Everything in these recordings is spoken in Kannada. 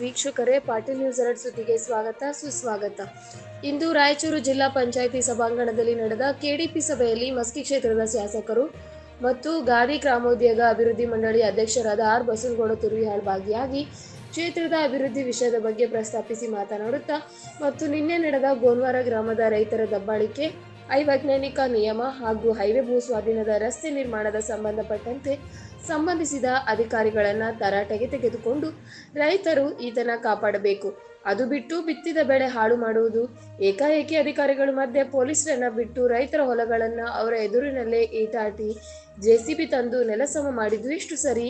ವೀಕ್ಷಕರೇ, ಪಾಟೀಲ್ ನ್ಯೂಸ್ ಎರಡ್ ಸುದ್ದಿಗೆ ಸ್ವಾಗತ, ಸುಸ್ವಾಗತ. ಇಂದು ರಾಯಚೂರು ಜಿಲ್ಲಾ ಪಂಚಾಯಿತಿ ಸಭಾಂಗಣದಲ್ಲಿ ನಡೆದ ಕೆಡಿಪಿ ಸಭೆಯಲ್ಲಿ ಮಸ್ಕಿ ಕ್ಷೇತ್ರದ ಶಾಸಕರು ಮತ್ತು ಗಾದಿ ಗ್ರಾಮೋದ್ಯೋಗ ಅಭಿವೃದ್ಧಿ ಮಂಡಳಿ ಅಧ್ಯಕ್ಷರಾದ ಆರ್ ಬಸವನಗೌಡ ತುರ್ವಿಹಾಳ್ ಭಾಗಿಯಾಗಿ ಕ್ಷೇತ್ರದ ಅಭಿವೃದ್ಧಿ ವಿಷಯದ ಬಗ್ಗೆ ಪ್ರಸ್ತಾಪಿಸಿ ಮಾತನಾಡುತ್ತಾ ಮತ್ತು ನಿನ್ನೆ ನಡೆದ ಗೋನ್ವಾರ ಗ್ರಾಮದ ರೈತರ ದಬ್ಬಾಳಿಕೆ ಅವೈಜ್ಞಾನಿಕ ನಿಯಮ ಹಾಗೂ ಹೈವೇ ಭೂ ಸ್ವಾಧೀನದ ರಸ್ತೆ ನಿರ್ಮಾಣದ ಸಂಬಂಧಪಟ್ಟಂತೆ ಸಂಬಂಧಿಸಿದ ಅಧಿಕಾರಿಗಳನ್ನು ತರಾಟೆಗೆ ತೆಗೆದುಕೊಂಡು ರೈತರು ಈತನ ಕಾಪಾಡಬೇಕು. ಅದು ಬಿಟ್ಟು ಬಿತ್ತಿದ ಬೆಳೆ ಹಾಳು ಮಾಡುವುದು ಏಕಾಏಕಿ ಅಧಿಕಾರಿಗಳು ಮಧ್ಯೆ ಪೊಲೀಸರನ್ನ ಬಿಟ್ಟು ರೈತರ ಹೊಲಗಳನ್ನ ಅವರ ಎದುರಿನಲ್ಲೇ ಈಟಾಟಿ ಜೆಸಿಬಿ ತಂದು ನೆಲಸಮ ಮಾಡಿದ್ದು ಎಷ್ಟು ಸರಿ?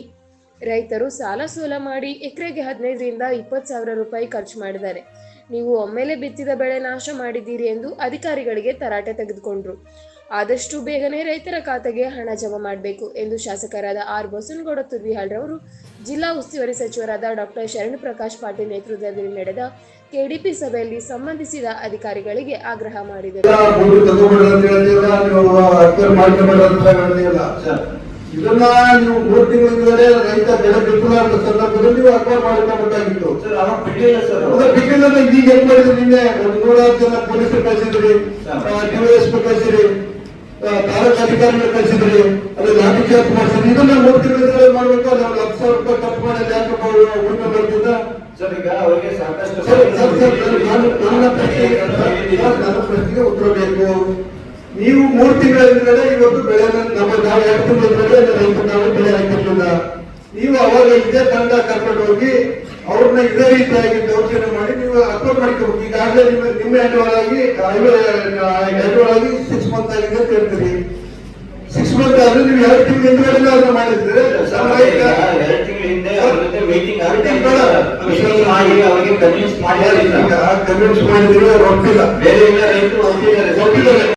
ರೈತರು ಸಾಲ ಸೋಲ ಮಾಡಿ ಎಕರೆಗೆ ಹದಿನೈದರಿಂದ ಇಪ್ಪತ್ತು ಸಾವಿರ ರೂಪಾಯಿ ಖರ್ಚು ಮಾಡಿದ್ದಾರೆ. ನೀವು ಒಮ್ಮೆಲೆ ಬಿತ್ತಿದ ಬೆಳೆ ನಾಶ ಮಾಡಿದ್ದೀರಿ ಎಂದು ಅಧಿಕಾರಿಗಳಿಗೆ ತರಾಟೆ ತೆಗೆದುಕೊಂಡ್ರು. ಆದಷ್ಟು ಬೇಗನೆ ರೈತರ ಖಾತೆಗೆ ಹಣ ಜಮಾ ಮಾಡಬೇಕು ಎಂದು ಶಾಸಕರಾದ ಆರ್ ಬಸನಗೌಡ ತುರ್ವಿಹಾಳ್ರವರು ಜಿಲ್ಲಾ ಉಸ್ತುವಾರಿ ಸಚಿವರಾದ ಡಾಕ್ಟರ್ ಶರಣ್ ಪ್ರಕಾಶ್ ಪಾಟೀಲ್ ನೇತೃತ್ವದಲ್ಲಿ ನಡೆದ ಕೆಡಿಪಿ ಸಭೆಯಲ್ಲಿ ಸಂಬಂಧಿಸಿದ ಅಧಿಕಾರಿಗಳಿಗೆ ಆಗ್ರಹ ಮಾಡಿದರು. ಇದನ್ನ ನೀವು ಮೂರು ತಿಂಗಳಿಂದಲೇ ರೈತ ಬೆಳೆ ಅಂತ ಸಂದರ್ಭದಲ್ಲಿ ನೀವು ಅಕ್ವೇರ್ ಮಾಡ್ಕೋಬೇಕಾಗಿತ್ತು ಬಿಗಿಲ್ಲ ಈಗ ಹೆಂಗ್ ಮಾಡಿದ್ರಿ ನಿನ್ನೆ ಒಂದು ನೂರಾರು ಜನ ಪೊಲೀಸರು ಕಳಿಸಿದ್ರಿ ಡಿವೈಎಸ್ಪಿ ಕಳಿಸಿದ್ರಿ ತಾಲೂಕು ಅಧಿಕಾರಿಗಳು ಕಳಿಸಿದ್ರಿ ಅಲ್ಲಿ ಲಾಠಿ ಚಾರ್ಜ್ ಮಾಡಿಸಿದ್ರಿ ಇದನ್ನ ಮೂರು ತಿಂಗಳಿಂದಲೇ ಮಾಡ್ಬೇಕು ನಾವು ಲಕ್ಷ ರೂಪಾಯಿ ಖರ್ಚು ಮಾಡಿ ಯಾಕೆ ಉಳಿಮೆ ಬರ್ತಿದ್ದ ಸರ್ ಈಗ ಅವರಿಗೆ ಸಾಕಷ್ಟು ನನ್ನ ಪ್ರಶ್ನೆಗೆ ಉತ್ತರ ಬೇಕು ನೀವು ಮೂರು ತಿಂಗಳ ಹಿಂದ್ಗಡೆ ಇವತ್ತು ಬೆಳೆ ನಮ್ಮ ನಾವು ಎರಡು ತಿಂಗಳ ಹಿಂದ್ಗಡೆ ರೈತರು ನಾವು ಬೆಳೆ ಹಾಕಿರ್ಲಿಲ್ಲ. ನೀವು ಅವಾಗ ಇದೇ ತಂಡ ಕರ್ಕೊಂಡು ಹೋಗಿ ಅವ್ರನ್ನ ಇದೇ ರೀತಿಯಾಗಿ ದೌರ್ಜನ್ಯ ಮಾಡಿ ನೀವು ಅಪ್ಲೋಡ್ ಮಾಡ್ಕೋಬೇಕು ಈಗಾಗಲೇ ನಿಮ್ಮ ನಿಮ್ಮ ಹೆಡ್ ಒಳಗಾಗಿ ಸಿಕ್ಸ್ ಮಂತ್ ಆಗಿದೆ ಅಂತ ಹೇಳ್ತೀರಿ. ಸಿಕ್ಸ್ ಮಂತ್ ಆದ್ರೆ ನೀವು ಎರಡು ತಿಂಗಳ ಹಿಂದ್ಗಡೆ ಅವ್ರನ್ನ ಮಾಡಿದ್ರೆ. ಅವರಿಗೆ ಕನ್ವಿನ್ಸ್ ಮಾಡಿದ್ರು ಕನ್ವಿನ್ಸ್ ಮಾಡಿದ್ರೆ ಅವ್ರು ಒಪ್ಪಿಲ್ಲ. ಬೇರೆ ಎಲ್ಲ ರೈತರು. ಒಪ್ಪಿದ್ದಾರೆ.